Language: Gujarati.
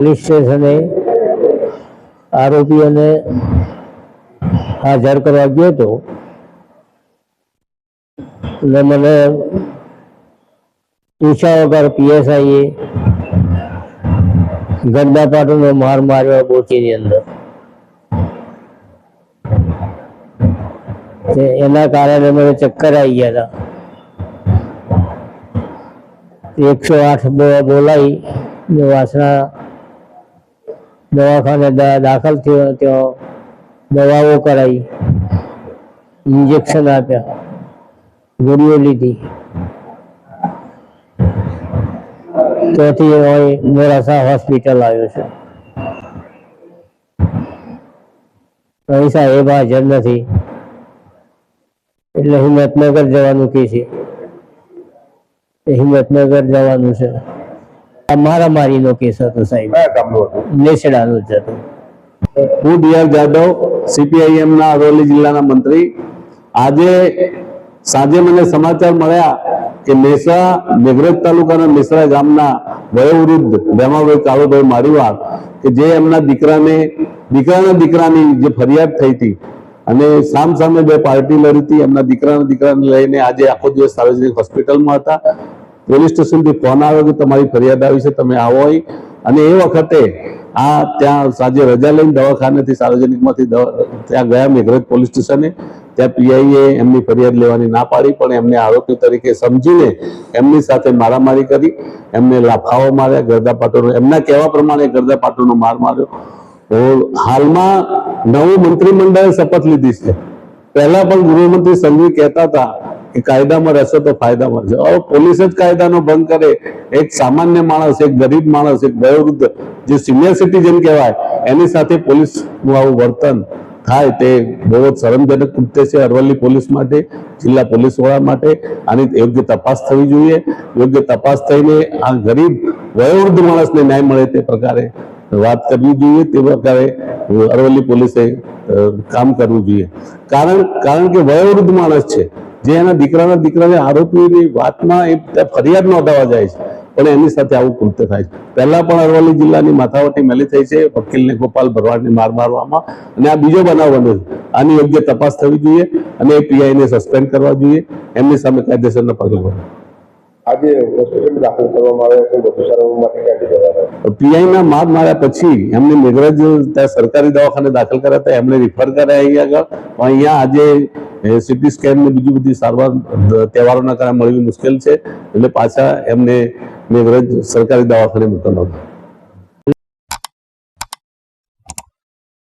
પોલીસ સ્ટેશને આરોપીઓને હાજર કરવા ગયો હતો. એટલે મને પૂછ્યા વગર પીએસઆઈએ ગંદા પાટોનો માર માર્યો બોટીની અંદર. એના કારણે મને ચક્કર આવી ગયા હતા. એકસો આઠ ને વાસણા દવાખાને દાખલ થયો ત્યાં દવાઓ કરાવી ઇન્જેક્શન આપ્યા ગોળીઓ લીધી. ત્યાંથી અહીં મોડાસા હોસ્પિટલ આવ્યો છે. અહીં સાહેબ હાજર નથી. એટલે હિંમતનગર જવાનું કે છે. હિંમતનગર જવાનું છે. મારામારીનો કેસ હતો સાહેબ. કયા કામનું હતું? નેસડાનો જ હતો. હું ડીઆર જાદવ સીપીઆઈએમ ના અરવલ્લી જિલ્લાના મંત્રી. આજે સાંજે મને સમાચાર મળ્યા કે મેસરા મેઘરજ તાલુકાના મેસરા ગામના વયોવૃદ્ધ ભેમાભાઈ કાળુભાઈ મારીવાર કે જે એમના દીકરાને દીકરાના દીકરાની જે ફરિયાદ થઈ હતી અને સામ સામે બે પાર્ટી લડી હતી. એમના દીકરાના દીકરાને લઈને આજે આખો દિવસ સાર્વજનિક હોસ્પિટલમાં હતા. પોલીસ સ્ટેશનથી ફોન આવ્યો કે તમારી ફરિયાદ આવી છે, તમે આવો અને એ વખતે આ ત્યાં સાંજે રજા લઈને દવાખાનેથી સાર્વજનિકમાંથી ત્યાં ગયા મેઘરજ પોલીસ સ્ટેશને. ત્યાં પીઆઈએ એમની ફરિયાદ લેવાની ના પાડી, પણ એમને આરોપી તરીકે સમજીને એમની સાથે મારામારી કરી. એમને લાફાઓ માર્યા ગરદાપાટોનો એમના કહેવા પ્રમાણે ગરદાપાટોનો માર માર્યો. હાલમાં નવું મંત્રીમંડળે શપથ લીધી છે. પહેલા પણ ગૃહમંત્રી સંઘવી કહેતા હતા કે કાયદામાં રહેશો તો ફાયદામાં છે હવે પોલીસ જ કાયદાનો ભંગ કરે. એક સામાન્ય માણસ, એક ગરીબ માણસ, એક વયોવૃદ્ધ, જે સિનિયર સિટીઝન કહેવાય, એની સાથે પોલીસનું આવું વર્તન થાય તે બહુ જ શરમજનક કૃત્ય છે અરવલ્લી પોલીસ માટે, જિલ્લા પોલીસ વડા માટે. આની યોગ્ય તપાસ થવી જોઈએ. યોગ્ય તપાસ થઈને આ ગરીબ, વયોવૃદ્ધ માણસને ન્યાય મળે તે પ્રકારે વાત કરવી જોઈએ. તે પ્રકારે અરવલ્લી પોલીસે કામ કરવું જોઈએ. કારણ કારણ કે વયોવૃદ્ધ માણસ છે. જે એના દીકરાના દીકરાને આરોપીની વાતમાં એ ફરિયાદ નોંધાવા જાય છે. પણ એની સાથે આવું કૃત્ય થાય છે. પહેલા પણ અરવલ્લી જિલ્લાની માથાવટી મેલી થઈ છે વકીલને ગોપાલ ભરવાડને માર મારવામાં અને આ બીજો બનાવ બન્યો છે. આની યોગ્ય તપાસ થવી જોઈએ અને એ પીઆઈને સસ્પેન્ડ કરવા જોઈએ. એમની સામે કાયદેસરના પગલાં ભરવા આજે હોસ્પિટલ દાખલ કરવામાં આવ્યા છે માર માર્યા પછી એમને મેઘરાજ સરકારી દવાખાને દાખલ કર્યા હતા એમને રિફર કર્યા અહીંયા આગળ. પણ અહીંયા આજે સીટી સ્કેન ને બીજી બધી સારવાર તહેવારોના કારણે મળવી મુશ્કેલ છે. એટલે પાછા એમને મેઘરજ સરકારી દવાખાને મોકલવા